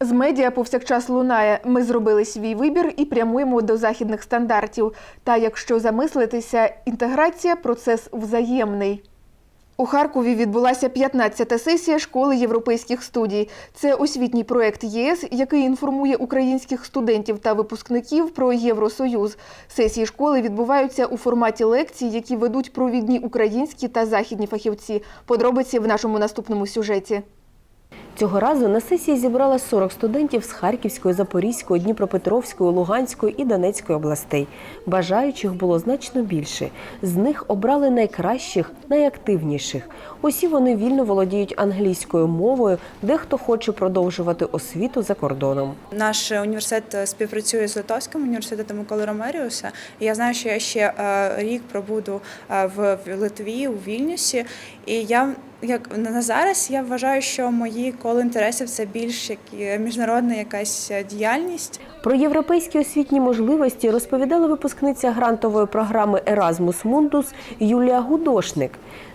З медіа повсякчас лунає. Ми зробили свій вибір і прямуємо до західних стандартів. Та якщо замислитися, інтеграція процес взаємний. У Харкові відбулася 15-та сесія школи європейських студій. Це освітній проект ЄС, який інформує українських студентів та випускників про Євросоюз. Сесії школи відбуваються у форматі лекцій, які ведуть провідні українські та західні фахівці. Подробиці в нашому наступному сюжеті. Цього разу на сесії зібрала 40 студентів з Харківської, Запорізької, Дніпропетровської, Луганської і Донецької областей. Бажаючих було значно більше. З них обрали найкращих, найактивніших. Усі вони вільно володіють англійською мовою, дехто хоче продовжувати освіту за кордоном. Наш університет співпрацює з Литовським університетом Миколи Ромеріуса. Я знаю, що я ще е, рік пробуду е, в Литві, у Вільнюсі. І я як на зараз я вважаю, що мої коли інтересів це більш як міжнародна якась діяльність. Про європейські освітні можливості розповідала випускниця грантової програми Erasmus Mundus Юлія Гудошник.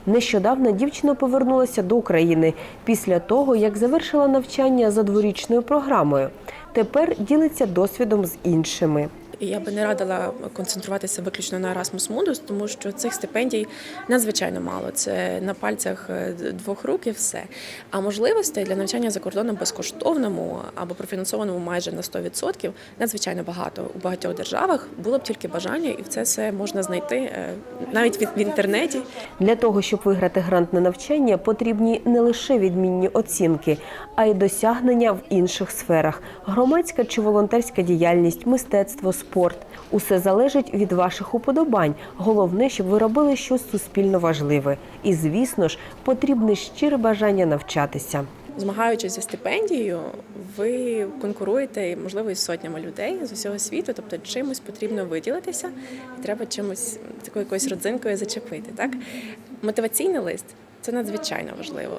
Нещодавно дівчина повернулася до України після того, як завершила навчання за дворічною програмою. Тепер ділиться досвідом з іншими. І я би не радила концентруватися виключно на Erasmus Mundus, тому що цих стипендій надзвичайно мало. Це на пальцях е, двох рук і все. А можливостей для навчання за кордоном безкоштовному або профінансованому майже на 100% надзвичайно багато у багатьох державах. Було б тільки бажання, і це все можна знайти е, навіть в- інтернеті. Для того, щоб виграти грант на навчання, потрібні не лише відмінні оцінки, а й досягнення в інших сферах: громадська чи волонтерська діяльність, мистецтво, спорт. Усе залежить від ваших уподобань. Головне, щоб ви робили щось суспільно важливе. І, звісно ж, потрібне щире бажання навчатися. Змагаючись за стипендією, ви конкуруєте можливо із сотнями людей з усього світу, тобто чимось потрібно виділитися, треба чимось такою якоюсь родзинкою зачепити. Так мотиваційний лист це надзвичайно важливо.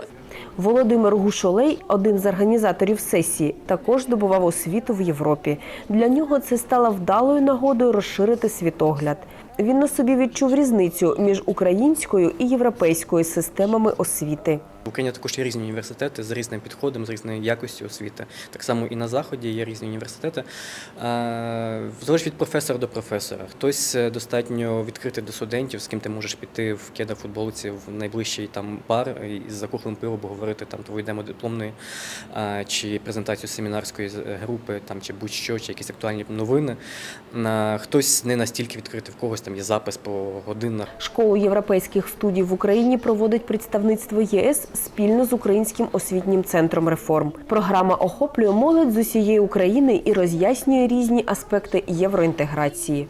Володимир Гушолей, один з організаторів сесії, також здобував освіту в Європі. Для нього це стало вдалою нагодою розширити світогляд. Він на собі відчув різницю між українською і європейською системами освіти. В Україні також є різні університети з різним підходом, з різною якістю освіти. Так само і на заході є різні університети. Е, Залежить від професора до професора. Хтось е, достатньо відкритий до студентів, з ким ти можеш піти в кеда футболці в найближчий там бар і з закухлим пивом поговорити там твою демо дипломної е, чи презентацію семінарської групи, там чи будь-що, чи якісь актуальні новини. Хтось не настільки відкритий, в когось там є запис по годинах. Школу європейських студій в Україні проводить представництво ЄС спільно з Українським освітнім центром реформ. Програма охоплює молодь з усієї України і роз'яснює різні аспекти євроінтеграції.